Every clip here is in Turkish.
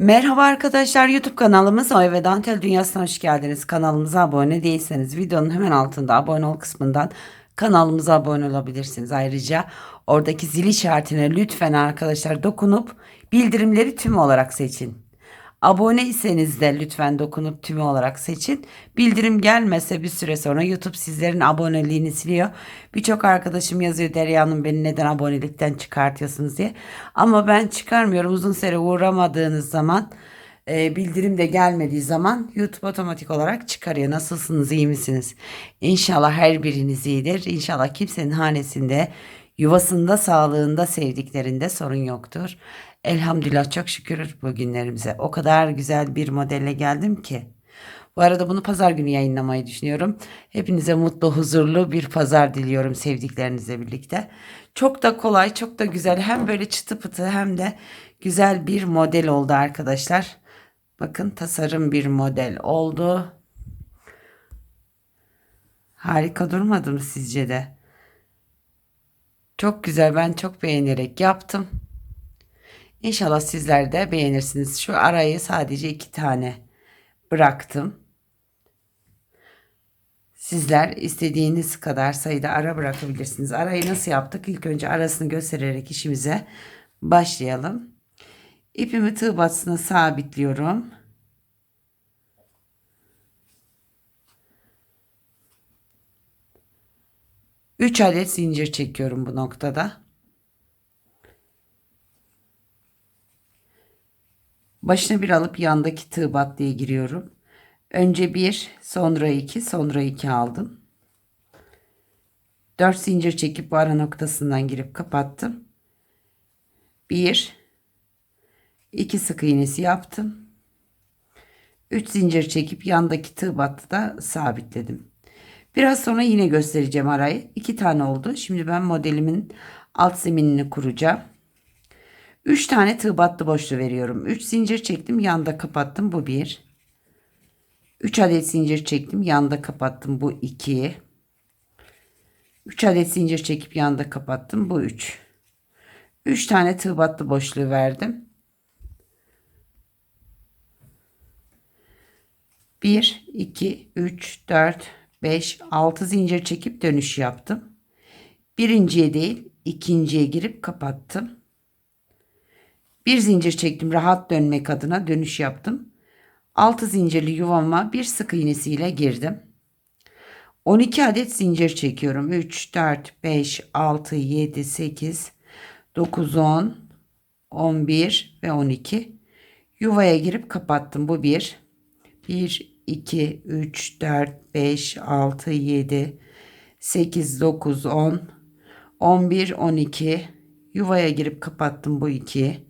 Merhaba arkadaşlar YouTube kanalımız Oy ve Dantel Dünyası'na hoş geldiniz. Kanalımıza abone değilseniz videonun hemen altında abone ol kısmından kanalımıza abone olabilirsiniz. Ayrıca oradaki zil işaretine lütfen arkadaşlar dokunup bildirimleri tüm olarak seçin. Abone iseniz de lütfen dokunup tümü olarak seçin. Bildirim gelmese bir süre sonra YouTube sizlerin aboneliğini siliyor. Birçok arkadaşım yazıyor Derya Hanım beni neden abonelikten çıkartıyorsunuz diye. Ama ben çıkarmıyorum. Uzun süre uğramadığınız zaman e, bildirim de gelmediği zaman YouTube otomatik olarak çıkarıyor. Nasılsınız iyi misiniz? İnşallah her biriniz iyidir. İnşallah kimsenin hanesinde yuvasında, sağlığında, sevdiklerinde sorun yoktur. Elhamdülillah çok şükür bugünlerimize. O kadar güzel bir modelle geldim ki. Bu arada bunu pazar günü yayınlamayı düşünüyorum. Hepinize mutlu, huzurlu bir pazar diliyorum sevdiklerinizle birlikte. Çok da kolay, çok da güzel. Hem böyle çıtı pıtı hem de güzel bir model oldu arkadaşlar. Bakın tasarım bir model oldu. Harika durmadı mı sizce de? Çok güzel. Ben çok beğenerek yaptım. İnşallah sizler de beğenirsiniz. Şu arayı sadece iki tane bıraktım. Sizler istediğiniz kadar sayıda ara bırakabilirsiniz. Arayı nasıl yaptık? İlk önce arasını göstererek işimize başlayalım. İpimi tığ batısına sabitliyorum. Üç adet zincir çekiyorum bu noktada. Başına bir alıp yandaki tığ battıya giriyorum. Önce bir, sonra iki, sonra iki aldım. Dört zincir çekip bu ara noktasından girip kapattım. Bir, iki sık iğnesi yaptım. Üç zincir çekip yandaki tığ battıda sabitledim. Biraz sonra yine göstereceğim arayı. İki tane oldu. Şimdi ben modelimin alt zeminini kuracağım. 3 tane tığ battı boşluğu veriyorum. 3 zincir çektim yanda kapattım bu 1. 3 adet zincir çektim yanda kapattım bu 2. 3 adet zincir çekip yanda kapattım bu 3. 3 tane tığ battı boşluğu verdim. 1 2 3 4 5 6 zincir çekip dönüş yaptım. Birinciye değil ikinciye girip kapattım. Bir zincir çektim rahat dönmek adına dönüş yaptım. 6 zincirli yuvama bir sık iğnesiyle girdim. 12 adet zincir çekiyorum. 3, 4, 5, 6, 7, 8, 9, 10, 11 ve 12. Yuvaya girip kapattım. Bu bir. 1, 2, 3, 4, 5, 6, 7, 8, 9, 10, 11, 12. Yuvaya girip kapattım bu 2.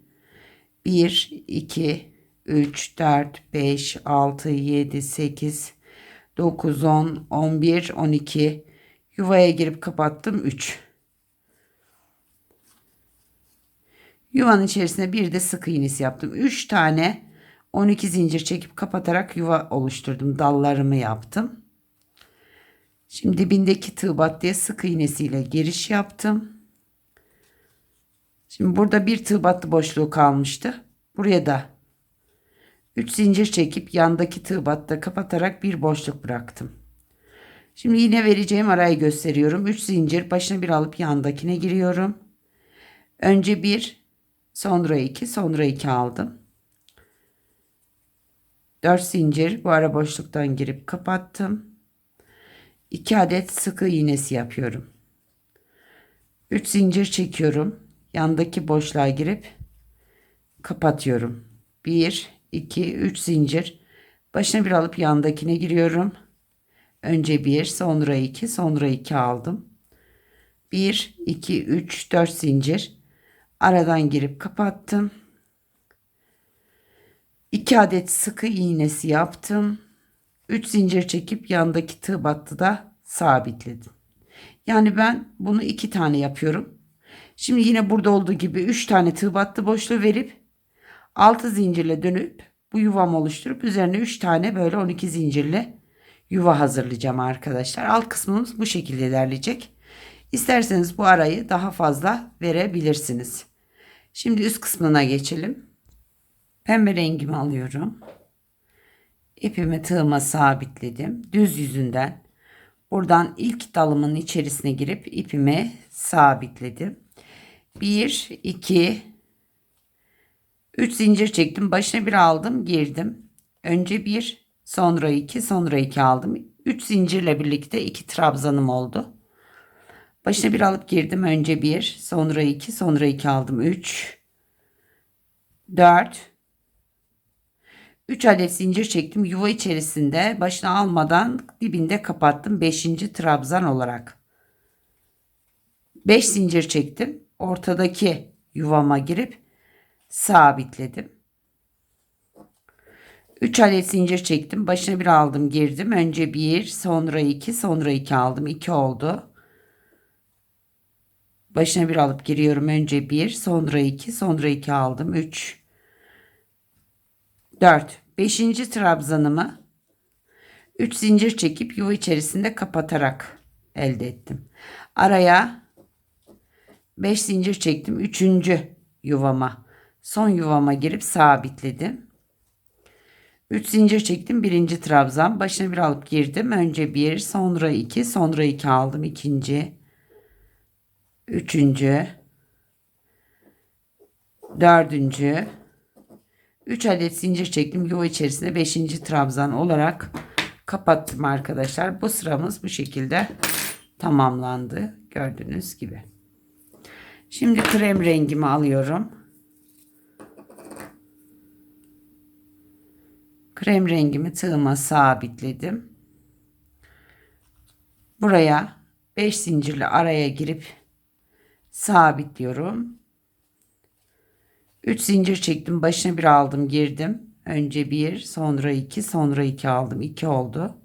1, 2, 3, 4, 5, 6, 7, 8, 9, 10, 11, 12. Yuvaya girip kapattım 3. Yuvanın içerisine bir de sık iğnesi yaptım. 3 tane 12 zincir çekip kapatarak yuva oluşturdum. Dallarımı yaptım. Şimdi dibindeki tığ battıya sık iğnesiyle giriş yaptım. Şimdi burada bir tığ battı boşluğu kalmıştı. Buraya da 3 zincir çekip yandaki tığ battı kapatarak bir boşluk bıraktım. Şimdi yine vereceğim arayı gösteriyorum. 3 zincir başına bir alıp yandakine giriyorum. Önce 1 sonra 2 sonra 2 aldım. 4 zincir bu ara boşluktan girip kapattım. 2 adet sıkı iğnesi yapıyorum. 3 zincir çekiyorum yandaki boşluğa girip kapatıyorum. 1 2 3 zincir başına bir alıp yandakine giriyorum. Önce 1 sonra 2 sonra 2 aldım. 1 2 3 4 zincir aradan girip kapattım. 2 adet sıkı iğnesi yaptım. 3 zincir çekip yandaki tığ battıda sabitledim. Yani ben bunu iki tane yapıyorum. Şimdi yine burada olduğu gibi 3 tane tığ battı boşluğu verip 6 zincirle dönüp bu yuvam oluşturup üzerine 3 tane böyle 12 zincirle yuva hazırlayacağım arkadaşlar. Alt kısmımız bu şekilde ilerleyecek. İsterseniz bu arayı daha fazla verebilirsiniz. Şimdi üst kısmına geçelim. Pembe rengimi alıyorum. İpimi tığıma sabitledim. Düz yüzünden. Buradan ilk dalımın içerisine girip ipimi sabitledim. 1, 2, 3 zincir çektim. Başına bir aldım, girdim. Önce bir, sonra iki, sonra iki aldım. 3 zincirle birlikte iki trabzanım oldu. Başına bir alıp girdim. Önce bir, sonra iki, sonra iki aldım. 3, 4, 3 adet zincir çektim. Yuva içerisinde başına almadan dibinde kapattım. 5. trabzan olarak. 5 zincir çektim. Ortadaki yuvama girip sabitledim. 3 adet zincir çektim. Başına bir aldım girdim. Önce 1 sonra 2 sonra 2 aldım. 2 oldu. Başına bir alıp giriyorum. Önce 1 sonra 2 sonra 2 aldım. 3 4 5. trabzanımı 3 zincir çekip yuva içerisinde kapatarak elde ettim. Araya 5 zincir çektim. 3. yuvama son yuvama girip sabitledim. 3 zincir çektim. 1. trabzan başına bir alıp girdim. Önce 1 sonra 2 sonra 2 aldım. 2. 3. 4. 3 adet zincir çektim. Yuva içerisinde 5. trabzan olarak kapattım arkadaşlar. Bu sıramız bu şekilde tamamlandı. Gördüğünüz gibi. Şimdi krem rengimi alıyorum. Krem rengimi tığıma sabitledim. Buraya 5 zincirli araya girip sabitliyorum. 3 zincir çektim. Başına bir aldım, girdim. Önce 1, sonra 2, sonra 2 aldım. 2 oldu.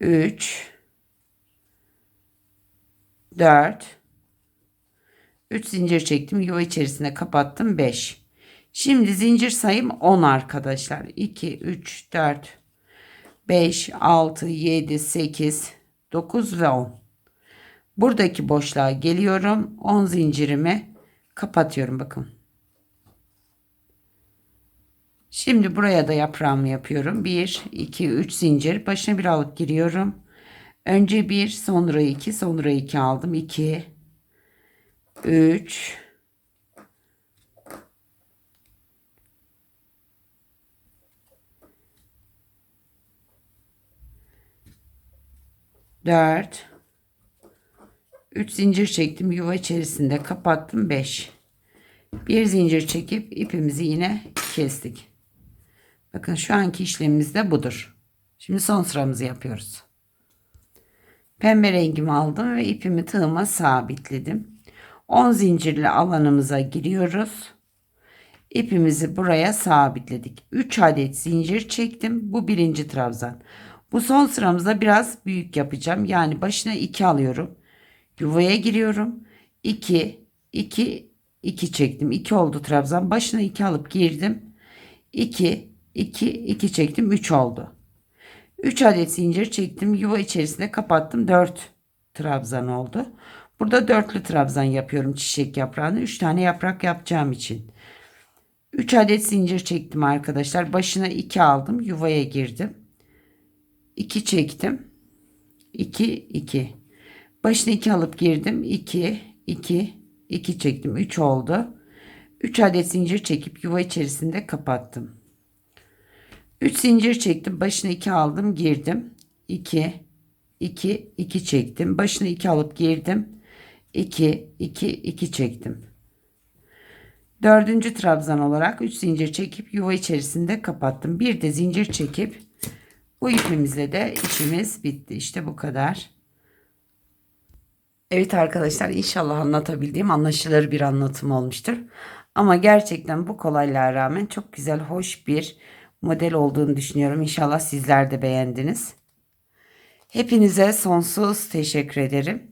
3 4 3 zincir çektim. Yuva içerisine kapattım. 5. Şimdi zincir sayım 10 arkadaşlar. 2 3 4 5 6 7 8 9 ve 10. Buradaki boşluğa geliyorum. 10 zincirimi kapatıyorum bakın. Şimdi buraya da yaprağımı yapıyorum. 1 2 3 zincir başına bir alıp giriyorum. Önce 1 sonra 2 sonra 2 aldım. 2 3 4 3 zincir çektim yuva içerisinde kapattım 5 bir zincir çekip ipimizi yine kestik. Bakın şu anki işlemimiz de budur. Şimdi son sıramızı yapıyoruz. Pembe rengimi aldım ve ipimi tığıma sabitledim 10 zincirli alanımıza giriyoruz ipimizi buraya sabitledik 3 adet zincir çektim bu birinci trabzan bu son sıramızda biraz büyük yapacağım yani başına 2 alıyorum yuvaya giriyorum. 2 2 2 çektim. 2 oldu trabzan. Başına 2 alıp girdim. 2 2 2 çektim. 3 oldu. 3 adet zincir çektim. Yuva içerisinde kapattım. 4 trabzan oldu. Burada dörtlü trabzan yapıyorum çiçek yaprağını. 3 tane yaprak yapacağım için. 3 adet zincir çektim arkadaşlar. Başına 2 aldım. Yuvaya girdim. 2 çektim. 2 2 Başına 2 alıp girdim. 2, 2, 2 çektim. 3 oldu. 3 adet zincir çekip yuva içerisinde kapattım. 3 zincir çektim. Başına 2 aldım. Girdim. 2, 2, 2 çektim. Başına 2 alıp girdim. 2, 2, 2 çektim. Dördüncü trabzan olarak 3 zincir çekip yuva içerisinde kapattım. Bir de zincir çekip bu ipimizle de işimiz bitti. İşte bu kadar. Evet arkadaşlar inşallah anlatabildiğim anlaşılır bir anlatım olmuştur. Ama gerçekten bu kolaylığa rağmen çok güzel, hoş bir model olduğunu düşünüyorum. İnşallah sizler de beğendiniz. Hepinize sonsuz teşekkür ederim.